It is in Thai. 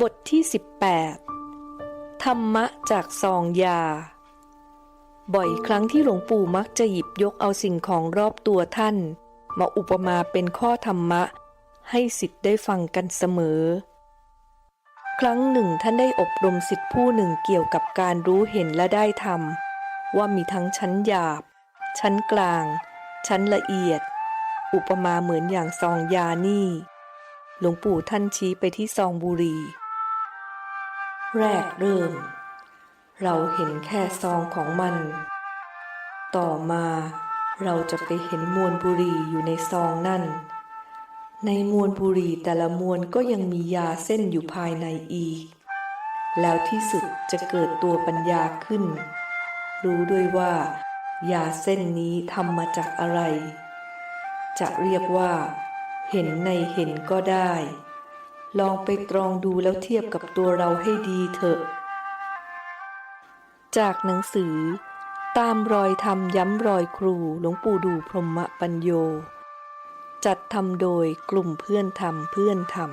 บทที่ 18 ธรรมะจากซองยา บ่อยครั้งที่หลวงปู่มักจะหยิบยกเอาสิ่งของรอบตัวท่าน มาอุปมาเป็นข้อธรรมะ ให้สิทธิ์ได้ฟังกันเสมอ ครั้งหนึ่งท่านได้อบรมสิทธิผู้หนึ่งเกี่ยวกับการรู้เห็นและได้ทำว่ามีทั้งชั้นหยาบ ชั้นกลาง ชั้นละเอียด อุปมาเหมือนอย่างซองยานี่ หลวงปู่ท่านชี้ไปที่ซองบุหรี่ แรกเริ่ม เราเห็นแค่ซองของมัน ต่อมาเราจะไปเห็นมวลบุหรี่อยู่ในซองนั่น ในมวลบุหรี่แต่ละมวลก็ยังมียาเส้นอยู่ภายในอีก แล้วที่สุดจะเกิดตัวปัญญาขึ้น รู้ด้วยว่ายาเส้นนี้ทำมาจากอะไร จะเรียกว่า เห็นในเห็นก็ได้ ลองไปตรองดูแล้วเทียบกับตัวเราให้ดีเถอะ จากหนังสือ ตามรอยธรรมย้ำรอยครูหลวงปู่ดูพรหมปัญโย จัดทำโดยกลุ่มเพื่อนธรรมเพื่อนธรรม